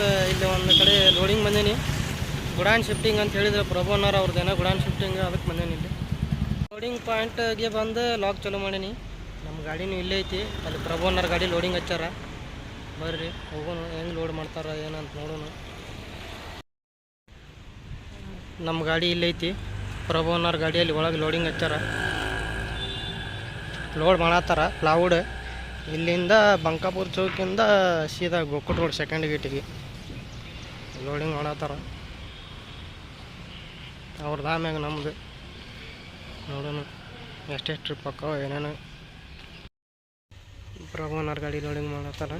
ಇವತ್ತು ಇಲ್ಲಿ ಒಂದು ಕಡೆ ಲೋಡಿಂಗ್ ಬಂದೀನಿ. ಗುಡಾನ್ ಶಿಫ್ಟಿಂಗ್ ಅಂತ ಹೇಳಿದ್ರೆ ಪ್ರಭು ಅನ್ನೋರು ಅವ್ರದ್ದೇನೋ ಗುಡಾನ್ ಶಿಫ್ಟಿಂಗ್ ಅದಕ್ಕೆ ಬಂದೇನಿ ಇಲ್ಲಿ. ಲೋಡಿಂಗ್ ಪಾಯಿಂಟ್ಗೆ ಬಂದು ಲಾಕ್ ಚಾಲೂ ಮಾಡೀನಿ. ನಮ್ಮ ಗಾಡಿನೂ ಇಲ್ಲೇ ಐತಿ. ಅಲ್ಲಿ ಪ್ರಭು ಗಾಡಿ ಲೋಡಿಂಗ್ ಹಚ್ಚಾರ. ಬರ್ರಿ, ಹೋಗೋಣ, ಹೆಂಗೆ ಲೋಡ್ ಮಾಡ್ತಾರ ಏನಂತ ನೋಡೋಣ. ನಮ್ಮ ಗಾಡಿ ಇಲ್ಲೈತಿ ಪ್ರಭು ಅನ್ನೋರ್ ಗಾಡಿಯಲ್ಲಿ ಒಳಗೆ ಲೋಡಿಂಗ್ ಹಚ್ಚಾರ. ಲೋಡ್ ಮಾಡತ್ತಾರ ಪ್ಲಾವುಡ್ ಇಲ್ಲಿಂದ ಬಂಕಾಪುರ ಚೌಕಿಂದ ಸೀದಾ ಗೋಕುಟ್ ರೋಡ್ ಸೆಕೆಂಡ್ ಗೇಟಿಗೆ ಲೋಡಿಂಗ್ ಮಾಡತ್ತಾರ. ಅವ್ರದ್ದು ಆಮ್ಯಾಗ ನಮ್ಮದು ನೋಡೋಣ ಎಷ್ಟೆಷ್ಟು ಟ್ರಿಪ್ ಹಾಕೋ ಏನೇನು. ಪ್ರಭುನವ್ರ ಗಾಡಿ ಲೋಡಿಂಗ್ ಮಾಡತ್ತಾರ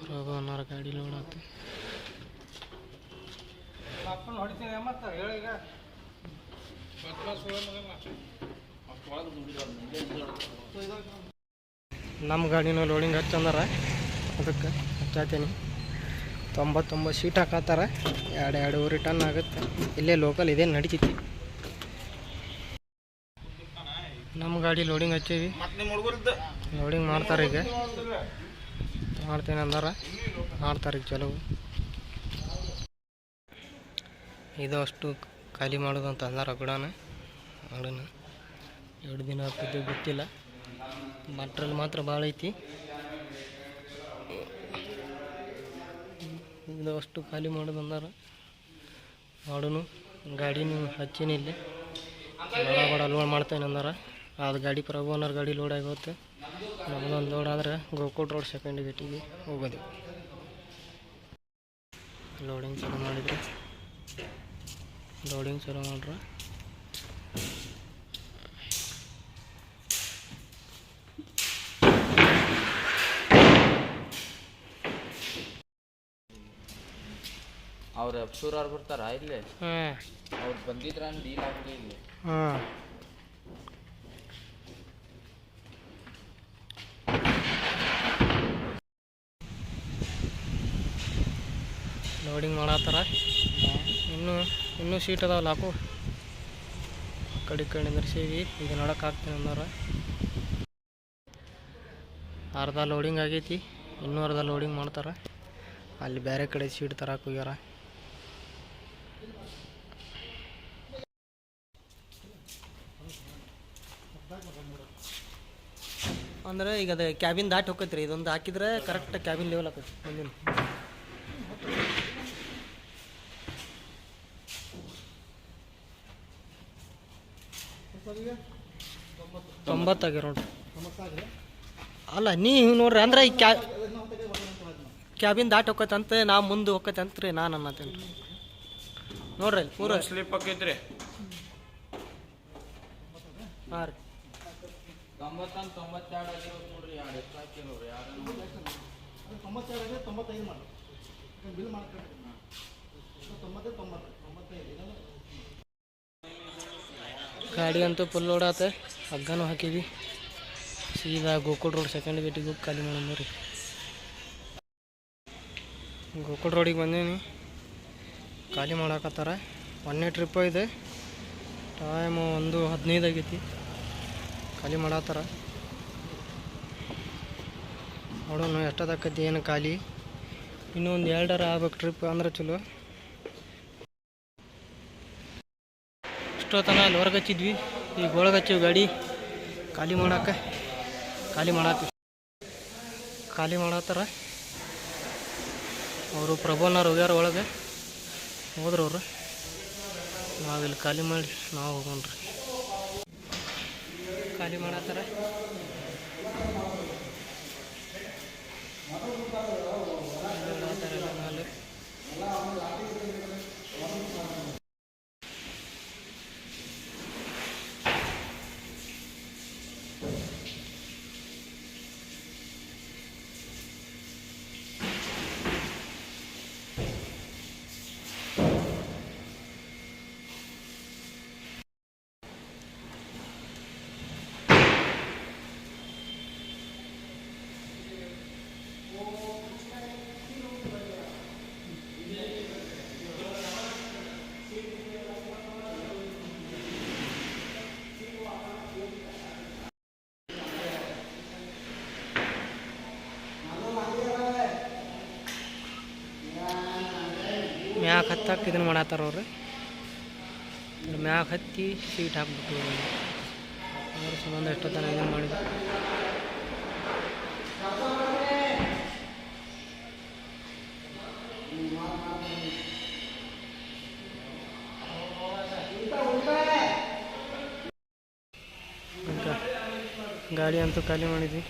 ಪ್ರಭುನವ್ರ ಗಾಡಿ ಲೋಡ್ ಆತು ನಮ್ಮ ಗಾಡಿನೂ ಲೋಡಿಂಗ್ ಹಚ್ಚಂದಾರ. ಅದಕ್ಕೆ ಹಚ್ಚಾತೀನಿ. ತೊಂಬತ್ತೊಂಬತ್ತು ಸೀಟ್ ಹಾಕತ್ತಾರ. ಎರಡು, ಎರಡೂವರೆ ಟನ್ ಆಗುತ್ತೆ. ಇಲ್ಲೇ ಲೋಕಲ್ ಇದೇ ನಡಿತೈತಿ. ನಮ್ಮ ಗಾಡಿ ಲೋಡಿಂಗ್ ಹಚ್ಚೀವಿ. ಲೋಡಿಂಗ್ ಮಾಡ್ತಾರೆ ಈಗ. ಮಾಡ್ತೇನೆ ಅಂದಾರ. ಮಾಡ್ತಾರೆ ಈಗ ಚಲೋ ಇದು ಅಷ್ಟು ಖಾಲಿ ಮಾಡೋದು ಅಂತ ಅಂದಾರ ಗುಡಾನ. ಎರಡು ದಿನ ಆಗ್ತಿದ್ದು ಗೊತ್ತಿಲ್ಲ. ಮಟ್ರಲ್ಲಿ ಮಾತ್ರ ಭಾಳ ಐತಿ. ಇದು ಅಷ್ಟು ಖಾಲಿ ಮಾಡೋದು ಬಂದಾರ. ಮಾಡೋನು, ಗಾಡಿನೂ ಹಚ್ಚಿನಿ ಇಲ್ಲಿ. ಬಡ ಬಡ ಲೋಡ್ ಮಾಡ್ತೇನೆ ಅಂದಾರ. ಅದು ಗಾಡಿ ಪ್ರಭು ಅನ್ನೋರು ಗಾಡಿ ಲೋಡ್ ಆಗೋತ್ತೆ ನಮ್ಮದೊಂದು ಲೋಡ್ ಆದ್ರೆ ಗೋಕೋಟ್ ರೋಡ್ ಸೆಕೆಂಡ್ ಗೇಟಿಗೆ ಹೋಗೋದು. ಲೋಡಿಂಗ್ ಶುರು ಮಾಡಿದ್ರೆ. ಲೋಡಿಂಗ್ ಶುರು ಮಾಡ್ರೆ. ಅವ್ರ ಅಪ್ಸೂರ್ ಅವ್ರು ಬರ್ತಾರ ಇಲ್ಲೇ ಹಾಂ. ಅವ್ರು ಬಂದಿದ್ರ ಡೀಲ್ ಆಗಲಿ ಇಲ್ಲಿ. ಹಾಂ. ಲೋಡಿಂಗ್ ಮಾಡತ್ತಾರ? ಇನ್ನು ಇನ್ನೂ ಸೀಟ್ ಅದಾವಲ್ಲ ಹಾಕು ಕಡೆ ಕಡೆ ನಿಂದ್ರಿಸೀವಿ ಈಗ ನೋಡಕ್ಕೆ ಆಗ್ತೀನಿ ಅಂದಾರ ಅರ್ಧ ಲೋಡಿಂಗ್ ಆಗೈತಿ ಇನ್ನೂ ಅರ್ಧ ಲೋಡಿಂಗ್ ಮಾಡ್ತಾರೆ. ಅಲ್ಲಿ ಬೇರೆ ಕಡೆ ಸೀಟ್ ತರಕ್ಕೆ ಹೋಗ್ಯಾರ. ಅಂದ್ರೆ ಈಗ ಅದು ಕ್ಯಾಬಿನ್ ದಾಟಿ ಹೋಗತ್ರಿ ಇದೊಂದು ಹಾಕಿದ್ರೆ ಕರೆಕ್ಟ್ ಕ್ಯಾಬಿನ್ ಲೆವೆಲ್ ಆಕತಿ ಮುಂದಿನ. ನೋಡ್ರಿ. ಅಲ್ಲ ನೀ ನೋಡ್ರಿ ಅಂದ್ರೆ ಈ ಕ್ಯಾ ಕ್ಯಾಬಿನ್ ದಾಟಿ ಹೋಗತ್ತಂತ ನಾ ಮುಂದೆ ಹೋಗತ್ತೆ ರೀ ನಾನು ಅನ್ನತ್ತೇನೆ. ರೀ ನೋಡ್ರಿ ಅಲ್ಲಿ ಪೂರ. ಸ್ಲಿಪ್ ಆಕೈತ್ರಿ ಹಾಂ ರೀ. ತೊಂಬತ್ತೊಂದು ತೊಂಬತ್ತೆರಡು ಆಗಿರೋದು ನೋಡ್ರಿ ಎರಡು ಎಷ್ಟು ಹಾಕಿರೋರು ಯಾರು ಗಾಡಿ ಅಂತೂ ಫುಲ್ ಓಡಾತ ಹಗ್ಗನೂ ಹಾಕಿದ್ವಿ. ಸೀದಾ ಗೋಕುಲ್ ರೋಡ್ ಸೆಕೆಂಡ್ ಗೇಟಿಗೆ ಹೋಗಿ ಖಾಲಿ ಮಾಡೋಣ ರೀ ಗೋಕುಲ್ ರೋಡಿಗೆ ಬಂದೀನಿ. ಖಾಲಿ ಮಾಡಾಕತ್ತಾರ. ಒಂದನೇ ಟ್ರಿಪ್ ಇದೆ. ಟೈಮು ಒಂದು ಹದಿನೈದು ಆಗೈತಿ. ಖಾಲಿ ಮಾಡತ್ತಾರ. ನೋಡೋಣ ಎಷ್ಟೊತ್ತಾಕೈತಿ, ಏನು ಖಾಲಿ. ಇನ್ನೊಂದು ಎರಡರ ಆಗ್ಬೇಕು ಟ್ರಿಪ್ ಅಂದ್ರೆ ಚಲೋ. ಇಷ್ಟೊತ್ತನ ಅಲ್ಲಿ ಹೊರಗೆ ಹಚ್ಚಿದ್ವಿ. ಈಗ ಒಳಗೆ ಹಚ್ಚಿವಿ ಗಾಡಿ. ಖಾಲಿ ಮಾಡಕ್ಕೆ ಖಾಲಿ ಮಾಡತ್ತೀವಿ ಖಾಲಿ ಮಾಡತ್ತಾರ. ಅವರು ಪ್ರಭುನವ್ರು ಹೋಗ್ಯಾರ ಒಳಗೆ. ಹೋದ್ರವ್ರು ನಾವಿಲ್ಲಿ ಖಾಲಿ ಮಾಡಿ, ನಾವು ಹೋಗೋಣ್ರಿ. ಖಾಲಿ ಮಾಡತ್ತಾರ ಎಲ್ಲ ಮೇಲೆ ಮ್ಯಾಗ ಹತ್ತಕ್ಕೆ ಇದನ್ನು ಮಾಡತ್ತಾರ ಅವ್ರು. ಮ್ಯಾಗ ಹತ್ತಿ ಸೀಟ್ ಹಾಕ್ಬಿಟ್ಟು ಅದ್ರ ಸಂಬಂಧ ಎಷ್ಟೊತ್ತನ ಇದನ್ನು ಮಾಡಿದ್ರು. ಗಾಡಿ ಅಂತೂ ಖಾಲಿ ಮಾಡಿದ್ವಿ.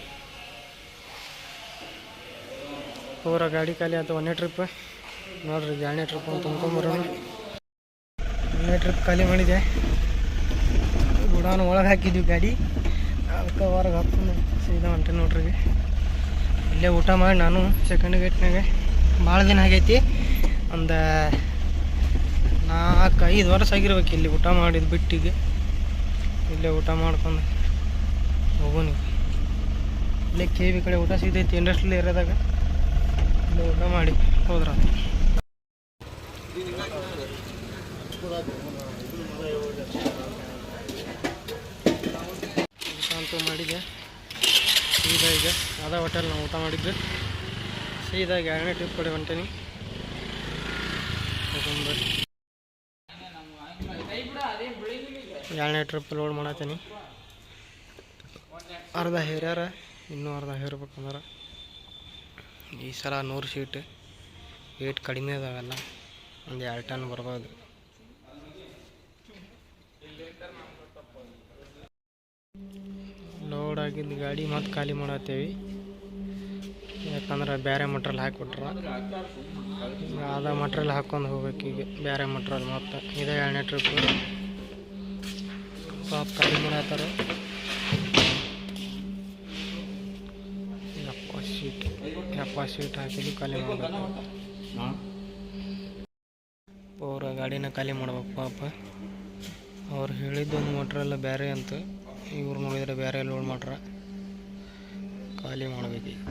ಪೂರ ಗಾಡಿ ಖಾಲಿ ಆಯ್ತು ಒಂದೇ ಟ್ರಿಪ್ ನೋಡ್ರಿ ಎರಡನೇ ಟ್ರಿಪ್ ತುಂಬ್ಕೊಂಬರೋಣ. ಒಂದನೇ ಟ್ರಿಪ್ ಖಾಲಿ ಮಾಡಿದೆ. ಗುಡಾನ ಒಳಗೆ ಹಾಕಿದ್ವಿ ಗಾಡಿ. ಅದಕ್ಕೆ ಹೊರಗೆ ಹಾಕೊಂಡು ಸೀದಾ ಹೊಂಟೆ ನೋಡ್ರಿ. ಇಲ್ಲೇ ಊಟ ಮಾಡಿ ನಾನು ಸೆಕೆಂಡ್ ಗೇಟ್ನಾಗೆ ಭಾಳ ದಿನ ಆಗೈತಿ. ಒಂದು ನಾಲ್ಕು ಐದು ವರ್ಷ ಆಗಿರ್ಬೇಕು ಇಲ್ಲಿ ಊಟ ಮಾಡಿದ್ದು ಬಿಟ್ಟಿಗೆ. ಇಲ್ಲೇ ಊಟ ಮಾಡ್ಕೊಂಡು ಹೋಗೋಣ. ಇಲ್ಲೇ ಕೆ ಬಿ ಕಡೆ ಊಟ ಸಿಗ್ತೈತಿ ಇಂಡಸ್ಟ್ರಿಲಿ ಇರೋದಾಗ ಇಲ್ಲೇ ಊಟ ಮಾಡಿ ಹೋದ್ರ ಅಂತೂ ಮಾಡಿದೆ. ಸೀದಾ ಈಗ ಅದೇ ಹೋಟೆಲ್ ನಾವು ಊಟ ಮಾಡಿದ್ದು. ಸೀದಾ ಎರಡನೇ ಟ್ರಿಪ್ ಕಡೆ ಹೊಂಟೇನಿ. ಎರಡನೇ ಟ್ರಿಪ್ ಲೋಡ್ ಮಾಡತ್ತೀನಿ. ಅರ್ಧ ಹೇರ್ಯಾರ, ಇನ್ನೂ ಅರ್ಧ ಹೇರ್ಬೇಕಂದ್ರೆ. ಈ ಸಲ ನೂರು ಶೀಟ್ ಏಟ್ ಕಡಿಮೆ ಅದಾವೆಲ್ಲ. ಒಂದು ಎರಡು ಟನ್ ಬರ್ಬೋದು. ಲೋಡ್ ಆಗಿದ್ದ ಗಾಡಿ ಮತ್ತೆ ಖಾಲಿ ಮಾಡತ್ತೇವಿ. ಯಾಕಂದ್ರೆ ಬೇರೆ ಮಟ್ರಲ್ ಹಾಕಿಬಿಟ್ರ. ಅದ ಮಟ್ರಲ್ ಹಾಕ್ಕೊಂಡು ಹೋಗ್ಬೇಕು ಈಗ ಬೇರೆ ಮಟ್ರಲ್ ಮತ್ತು. ಇದೇ ಎರಡನೇ ಟ್ರಿಪ್ ಪಾಪ ಖಾಲಿ ಮಾಡತ್ತಾರ. ಯಪ್ಪ ಸೀಟ್ ಎಪ್ಪ ಸೀಟ್ ಹಾಕಿದ್ದು ಖಾಲಿ ಮಾಡಬೇಕು. ಗಾಡಿನ ಖಾಲಿ ಮಾಡ್ಬೇಕು ಪಾಪ. ಅವ್ರು ಹೇಳಿದ್ದೊಂದು ಮೋಟ್ರೆಲ್ಲ ಬೇರೆ ಅಂತ. ಇವ್ರು ನೋಡಿದ್ರೆ ಬೇರೆ ಲೋಡ್ ಮಾಡ್ರ ಖಾಲಿ ಮಾಡ್ಬೇಕು ಈಗ.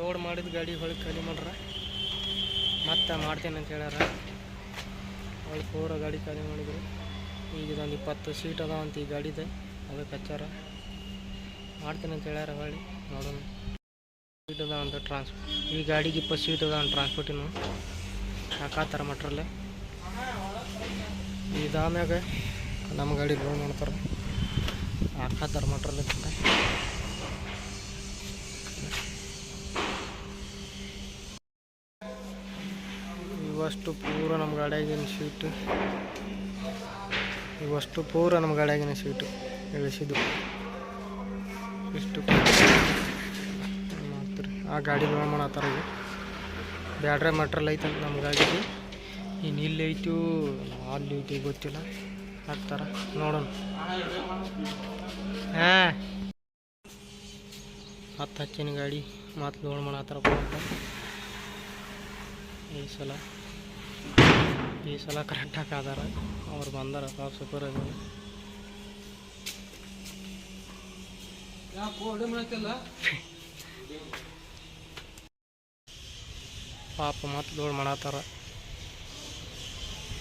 ಲೋಡ್ ಮಾಡಿದ ಗಾಡಿ ಹೊಳಗೆ ಖಾಲಿ ಮಾಡ್ರ. ಮತ್ತೆ ಮಾಡ್ತೇನೆ ಅಂತ ಹೇಳ್ಯಾರ. ಹೊಳಗೆ ಪೂರ ಗಾಡಿ ಖಾಲಿ ಮಾಡಿದ್ರು. ಈಗ ಇದೊಂದು ಇಪ್ಪತ್ತು ಸೀಟ್ ಅದಾವ ಅಂತ ಈ ಗಾಡಿದೆ. ಅದಕ್ಕೆ ಹಚ್ಚಾರ. ಮಾಡ್ತೇನೆ ಅಂತ ಹೇಳ್ಯಾರ ಹೊಳ್ಳಿ. ನೋಡೋಣ. ಸೀಟ್ ಅದಾವಂತ ಟ್ರಾನ್ಸ್ ಈ ಗಾಡಿಗೆ ಇಪ್ಪತ್ತು ಸೀಟ್ ಅದಾವ ಟ್ರಾನ್ಸ್ಪೋರ್ಟಿನ ಹಾಕಾತಾರ ಮಟ್ರಲ್ಲೇ ಇದಾದ್ಮ್ಯಾಗ ನಮ್ಮ ಗಾಡಿ ಲೋಡ್ ಮಾಡ್ತಾರೆ. ಹಾಕಾತಾರ ಮಟ್ರಲ್ಲೇ ಇವಷ್ಟು ಪೂರ ನಮ್ಮ ಗಾಡಿಯಾಗಿನ ಸೀಟು ಇವಷ್ಟು ಪೂರ ನಮ್ಮ ಗಾಡಿಯಾಗಿನ ಸೀಟು ಇಳಿಸಿದ್ದು ಇಷ್ಟು ಮಾಡ್ತೀರಿ ಆ ಗಾಡಿ ಮಾಡತ್ತಾರ ಈಗ ಬ್ಯಾಟ್ರಿ ಮಟ್ರಲ್ ಐತಂತ ನಮ್ಮ ಗಾಡಿಗೆ ಇನ್ನು ಇಲ್ಲಿ ಐತು, ಅಲ್ಲಿ ಐತಿ ಗೊತ್ತಿಲ್ಲ. ಹಾಕ್ತಾರ ನೋಡೋಣ. ಹಾಂ. ಹತ್ತು ಹಚ್ಚಿನ ಗಾಡಿ, ಮತ್ತು ಲೋಡ್ ಮಾಡತ್ತಾರ ಪಾಪ ಈ ಸಲ. ಈ ಸಲ ಕರೆಕ್ಟಾಗಿ ಆದಾರ ಅವ್ರು ಬಂದಾರ ಪಾಪ ಸೂಪರ್ ಅದ ಪಾಪ ಮತ್ತೆ ಲೋಡ್ ಮಾಡತ್ತಾರ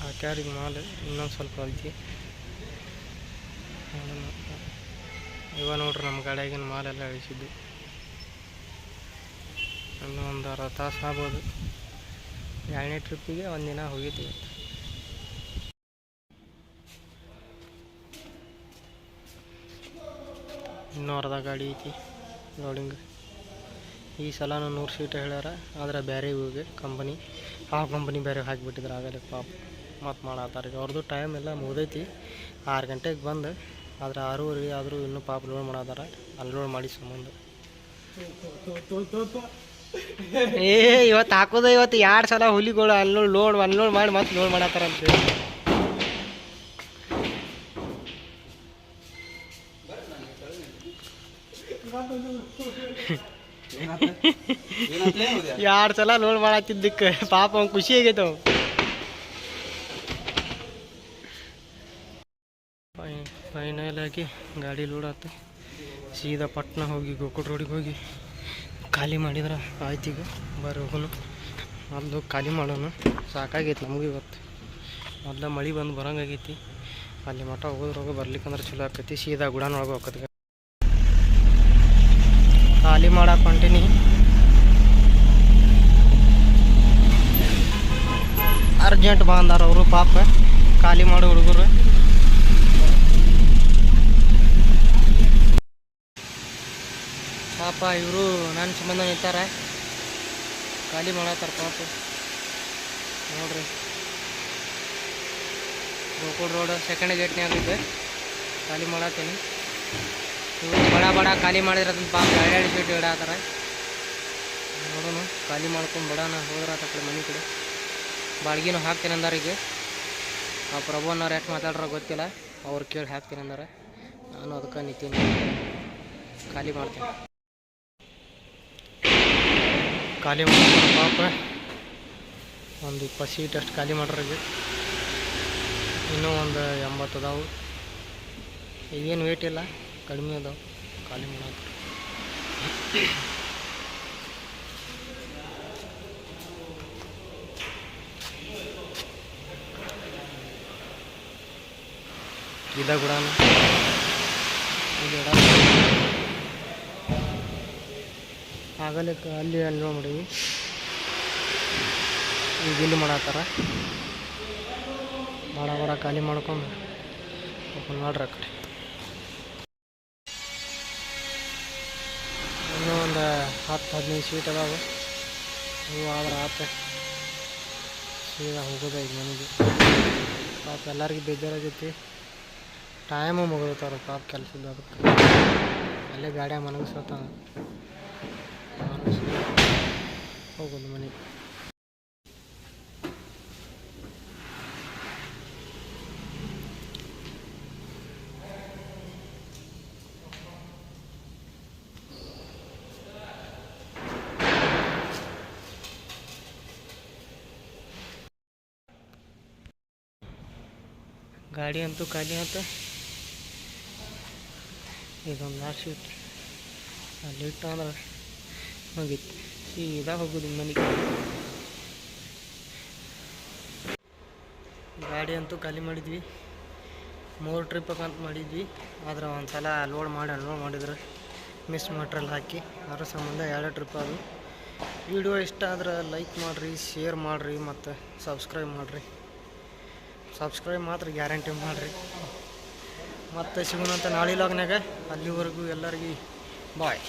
ಆ ಕ್ಯಾರಿಗೆ ಮಾಲೆ ಇನ್ನೊಂದು ಸ್ವಲ್ಪ ಐತಿ ಇವ ನೋಡ್ರಿ ನಮ್ಮ ಗಾಡಿಯಾಗಿನ ಮಾಲೆಲ್ಲ ಇಳಿಸಿದ್ದು. ಇನ್ನೂ ಒಂದು ಅರ್ಧ ತಾಸು ಆಗ್ಬೋದು. ಎರಡನೇ ಟ್ರಿಪ್ಪಿಗೆ ಒಂದಿನ ಹೋಗಿದ್ವಿ ಇನ್ನೂ ಅರ್ಧ ಗಾಡಿ ಐತಿ ಲೋಡಿಂಗ್ ಈ ಸಲನೂ ನೂರು ಸೀಟ್ ಹೇಳ್ಯಾರ, ಆದ್ರೆ ಬೇರೆ ಹೋಗಿ ಕಂಪನಿ ಆ ಕಂಪನಿ ಬೇರೆ ಹಾಕಿಬಿಟ್ಟಿದ್ರು, ಆಗಲೇ ಪಾಪ ಮತ್ತು ಮಾಡತ್ತಾರ ಈಗ. ಅವ್ರದ್ದು ಟೈಮ್ ಎಲ್ಲ ಮುಗ್ದೈತಿ, ಆರು ಗಂಟೆಗೆ ಬಂದು, ಆದ್ರೆ ಆರೂವರೆ ಆದರೂ ಇನ್ನೂ ಪಾಪ ಲೋಡ್ ಮಾಡತ್ತಾರ ಅಲ್ಲಿ ಲೋಡ್ ಮಾಡಿ ಸಂಬಂಧ ಏ, ಇವತ್ತು ಹಾಕೋದ ಇವತ್ತು ಎರಡು ಸಲ ಹುಲಿಗಳು ಅಲ್ಲಿ ನೋಡಿ ಲೋಡ್ ಅಲ್ಲಿ ಲೋಡ್ ಮಾಡಿ ಮತ್ತೆ ಲೋಡ್ ಮಾಡತ್ತಾರ ಅಂತ ಎರಡು ಸಲ ಲೋಡ್ ಮಾಡತ್ತಿದ್ದಕ್ಕೆ. ಪಾಪ ಅವ್ನು ಖುಷಿ ಆಗೈತೆ ಅವ ಫೈನಲ್ ಆಗಿ ಗಾಡಿ ಲೋಡ್ ಆತು. ಸೀದಾ ಪಟ್ನ ಹೋಗಿ ಗೋಕುಲ್ ರೋಡಿಗೆ ಹೋಗಿ. ಖಾಲಿ ಮಾಡಿದ್ರೆ ಆಯ್ತು ಈಗ. ಬರ್ರಿ ಹೋಗೋಣ ಮೊದಲು ಖಾಲಿ ಮಾಡೋಣ. ಸಾಕಾಗೈತಿ ನಮಗೂ ಇವತ್ತು. ಮೊದಲ ಮಳೆ ಬಂದು ಬರೋಂಗಾಗೈತಿ. ಅಲ್ಲಿ ಮಠ ಹೋಗೋದ್ರೊಳಗೆ ಬರ್ಲಿಕ್ಕಂದ್ರೆ ಚಲೋ ಆಕೈತಿ. ಸೀದಾ ಗುಡಾನೊಳಗೆ ಹೋಗತ್ತೆ ಖಾಲಿ ಮಾಡಕ್ಕೆ ಹೊಂಟೀನಿ. ಅರ್ಜೆಂಟ್ ಬಂದಾರ ಅವರು ಪಾಪ. ಖಾಲಿ ಮಾಡೋ ಹುಡುಗರು. ಪಾಪ ಇವರು ನನ್ನ ಸಂಬಂಧ ನಿಂತಾರ. ಖಾಲಿ ಮಾಡತ್ತಾರ ಪಾಪ. ನೋಡ್ರಿ. ಗೋಕುಲ್ ರೋಡ್ ಸೆಕೆಂಡ್ ಗೇಟ್ನ್ಯಾಗ ಇದೆ ಖಾಲಿ ಮಾಡತ್ತೀನಿ. ಇವರು ಬಡ ಬಡ ಖಾಲಿ ಮಾಡಿದ್ರೆ ಅದನ್ನ ಪಾಪ ಎರಡೆರಡು ಸೀಟ್ ಇಡಾತಾರ ನೋಡೋಣ, ಖಾಲಿ ಮಾಡ್ಕೊಂಡು ಬಡನ ಹೋದ್ರ ಆತ ಕಡೆ ಮನೆ ಕಡೆ. ಬಾಡ್ಗಿನೂ ಹಾಕ್ತೀನಿ ಅಂದಾರ ಈಗ. ಆ ಪ್ರಭುವನ್ನವ್ರು ಯಾಕೆ ಮಾತಾಡ್ರ ಗೊತ್ತಿಲ್ಲ. ಅವ್ರು ಕೇಳಿ ಹಾಕ್ತೀನಿ ಅಂದಾರ. ನಾನು ಅದಕ್ಕೆ ನಿಂತೀನಿ. ಖಾಲಿ ಮಾಡ್ತೀನಿ. ಖಾಲಿ ಮಾಡ್ತಾರೆ. ಪಾಪ. ಒಂದು ಇಪ್ಪತ್ತು ಸೀಟ್ ಅಷ್ಟು ಖಾಲಿ ಮಾಡ್ರಿಗೆ. ಇನ್ನೂ ಒಂದು ಎಂಬತ್ತು ಅದಾವು. ಈಗೇನು ವೇಟ್ ಇಲ್ಲ. ಕಡಿಮೆ ಅದಾವೆ. ಖಾಲಿ ಮಾಡಕ್ಕೆ. ಇದ ಕೂಡ ಆಗಲೇ ಕ- ಅಲ್ಲಿ ಅಲ್ಲಿ ನೋಡಿ ಈಗ ಇಲ್ಲಿ ಮಾಡತ್ತಾರ ಭಾಳ ಬಡ ಖಾಲಿ ಮಾಡ್ಕೊಂಡು ಓಪನ್ ಮಾಡ್ರಿ ಆ ಕಡೆ. ಇನ್ನೂ ಒಂದು ಹತ್ತು ಹದಿನೈದು ಸೀಟ್ ಅದಾವೆ. ನೀವು ಆದ್ರೆ ಆತ. ಸೀದಾ ಹೋಗೋದ ಈಗ ಮನೆಗೆ ಪಾಪ ಎಲ್ಲರಿಗೂ ಬೇಜಾರಾಗೈತಿ. ಟೈಮು ಮುಗಿದತ್ತಾರ ಪಾಪ ಕೆಲಸದ ಅದಕ್ಕೆ. ಅಲ್ಲೇ ಗಾಡ್ಯಾಗ ಮನಗಿಸತ್ತ ಹೋಗೋದು ಮನೆ. ಗಾಡಿ ಅಂತೂ ಖಾಲಿ ಆತ. ಇದೊಂದು ಲಾಸ್ಟ್ ಇತ್ತು ಅಲ್ಲಿ ಇಟ್ಟು ಅಂದ್ರೆ ಮುಗೀತು. ಸೀದಾ ಹೋಗೋದು ಮನೆಗೆ ಗಾಡಿ ಅಂತೂ ಖಾಲಿ ಮಾಡಿದ್ವಿ. ಮೂರು ಟ್ರಿಪ್ ಅಂತ ಮಾಡಿದ್ವಿ. ಆದ್ರೆ ಒಂದು ಸಲ ಲೋಡ್ ಮಾಡಿ ಅನ್ಲೋಡ್ ಮಾಡಿದ್ರೆ. ಮಿಸ್ ಮಟ್ರಲ್ ಹಾಕಿ. ಅದ್ರ ಸಂಬಂಧ ಎರಡು ಟ್ರಿಪ್ ಅದು. ವಿಡಿಯೋ ಇಷ್ಟ ಆದ್ರೆ ಲೈಕ್ ಮಾಡಿರಿ ಶೇರ್ ಮಾಡಿರಿ ಮತ್ತು ಸಬ್ಸ್ಕ್ರೈಬ್ ಮಾಡಿರಿ. ಸಬ್ಸ್ಕ್ರೈಬ್ ಮಾತ್ರ ಗ್ಯಾರಂಟಿ ಮಾಡಿರಿ. ಮತ್ತೆ ಸಿಗೋಣಂತ ನಾಳೆ ಲಾಗ್ನಾಗ ಅಲ್ಲಿವರೆಗೂ ಎಲ್ಲರಿಗೂ ಬಾಯ್